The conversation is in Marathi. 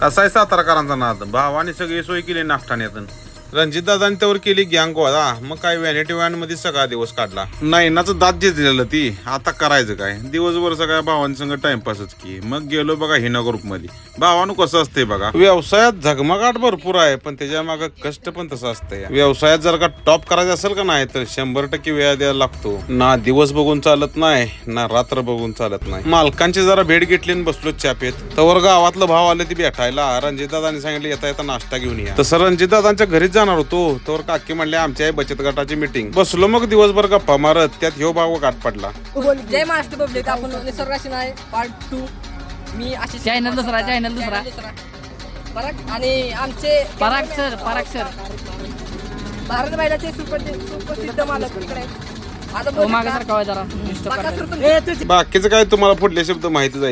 कसा आहे साताराकरांचा नाद? भावाने सगळी सोय केली नाश्ताण्यातून रणजित दादांनी त्यावर केली गँग गोळा. मग काय व्हॅनिटी व्हॅनमध्ये सगळा दिवस काढला. नाईनाचं दात जिजलेलं ती आता करायचं काय? दिवसभर सगळ्या भावांसंग टाइमपासच की. मग गेलो बघा हिना ग्रुपमध्ये भावानं कसं असतंय बघा. व्यवसायात झगमगाट भरपूर आहे पण त्याच्यामागे कष्ट पण तसं असतंय. व्यवसायात जर का टॉप करायचं असेल का नाही तर शंभर टक्के वेळ द्यायला लागतो. ना दिवस बघून चालत नाही ना रात्र बघून चालत नाही. मालकांची जरा भेट घेतली बसलो चापेत तर गावातलं भाव आलं ती भेटायला. रणजितदादांनी सांगितलं येता येता नाश्ता घेऊन या. तसं रणजितदादांच्या घरीच जाणार होतो. तवर काकी म्हणले आमच्या बचत गटाची मिटिंग बसलो मग दिवसभर गप्पा मारत त्यात ह्यो भाव गाठ पडला. जय महाराष्ट्र पब्लिक आपण निसर्गाशी आहे. पार्ट टू मी अशी Channel दुसरा, channel दुसरा. परत आणि आमचे पराग सर पराग सर भारत महिलाचे सुप्रसिद्ध मालक इकडे. आता मागे जरा बाकीचं काय तुम्हाला पुढले शब्द माहितीच आहे